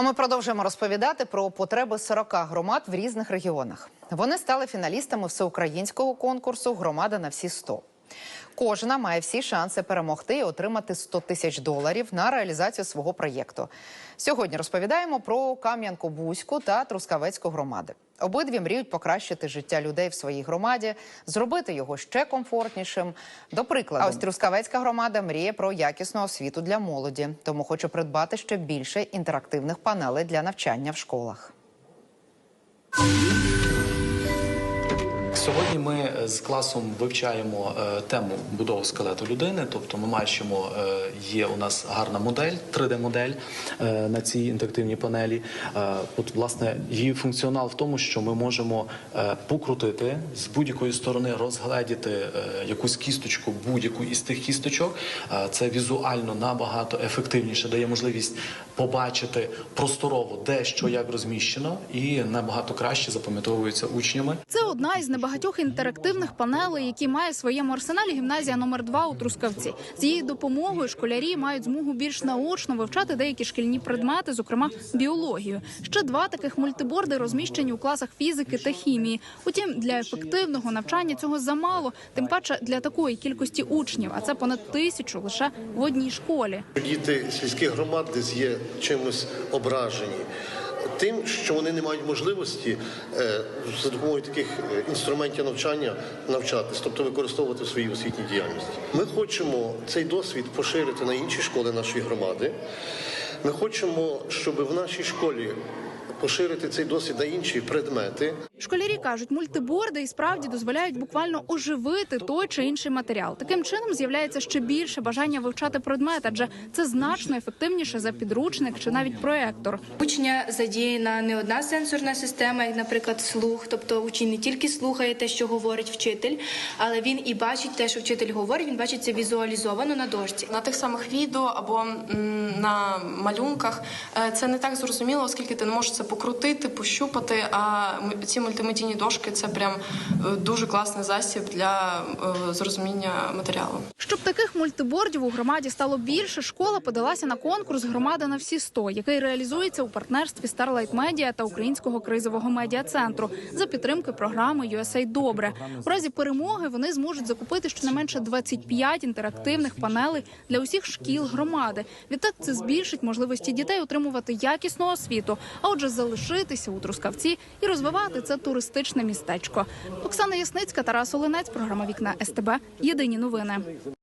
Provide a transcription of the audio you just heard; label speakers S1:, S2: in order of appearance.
S1: А ми продовжуємо розповідати про потреби 40 громад в різних регіонах. Вони стали фіналістами всеукраїнського конкурсу Громада на всі 100». Кожна має всі шанси перемогти і отримати 100 тисяч доларів на реалізацію свого проєкту. Сьогодні розповідаємо про Кам'янку-Бузьку та Трускавецьку громади. Обидві мріють покращити життя людей в своїй громаді, зробити його ще комфортнішим. До прикладу, а ось Трускавецька громада мріє про якісну освіту для молоді, тому хоче придбати ще більше інтерактивних панелей для навчання в школах.
S2: Сьогодні ми з класом вивчаємо е, тему будови скелету людини. Тобто, ми бачимо, е, є у нас гарна модель, 3D-модель е, на цій інтерактивній панелі. Е, От, власне, її функціонал в тому, що ми можемо е, покрутити з будь-якої сторони, розгледіти е, якусь кісточку, будь-яку із тих кісточок. Е, Це візуально набагато ефективніше, дає можливість побачити просторово, де що як розміщено, і набагато краще запам'ятовується учнями.
S3: Це одна із небагатьох інтерактивних панелей, які має в своєму арсеналі гімназія номер 2 у Трускавці. З її допомогою школярі мають змогу більш наочно вивчати деякі шкільні предмети, зокрема біологію. Ще два таких мультиборди розміщені у класах фізики та хімії. Утім, для ефективного навчання цього замало, тим паче для такої кількості учнів, а це понад тисячу лише в одній школі.
S4: Діти сільських громад десь є чимось ображені. Тим, що вони не мають можливості е, за допомогою таких е, інструментів навчання навчатись, тобто використовувати в своїй освітній діяльності. Ми хочемо цей досвід поширити на інші школи нашої громади. Ми хочемо, щоб в нашій школі поширити цей досвід на інші предмети.
S3: Школярі кажуть, мультиборди і справді дозволяють буквально оживити той чи інший матеріал. Таким чином з'являється ще більше бажання вивчати предмет, адже це значно ефективніше за підручник чи навіть проектор.
S5: Учня задіяна не одна сенсорна система, як, наприклад, слух. Тобто учень не тільки слухає те, що говорить вчитель, але він і бачить те, що вчитель говорить. Він бачить це візуалізовано на дошці.
S6: На тих самих відео або на малюнках е, це не так зрозуміло, оскільки ти не можеш це покрутити, пощупати. А ці мультимедійні дошки це прям е, дуже класний засіб для е, зрозуміння матеріалу.
S3: Щоб таких мультибордів у громаді стало більше, школа подалася на конкурс Громада на всі 100», який реалізується у партнерстві Starlight Media та Українського кризового медіа центру за підтримки програми USA Добре. У разі перемоги вони зможуть закупити щонайменше 25 інтерактивних панелей для усіх шкіл громади. Відтак це збільшить можливості дітей отримувати якісну освіту, а отже, залишитися у Трускавці і розвивати це туристичне містечко. Оксана Ясницька, Тарас Оленець, програма Вікна СТБ. Єдині новини.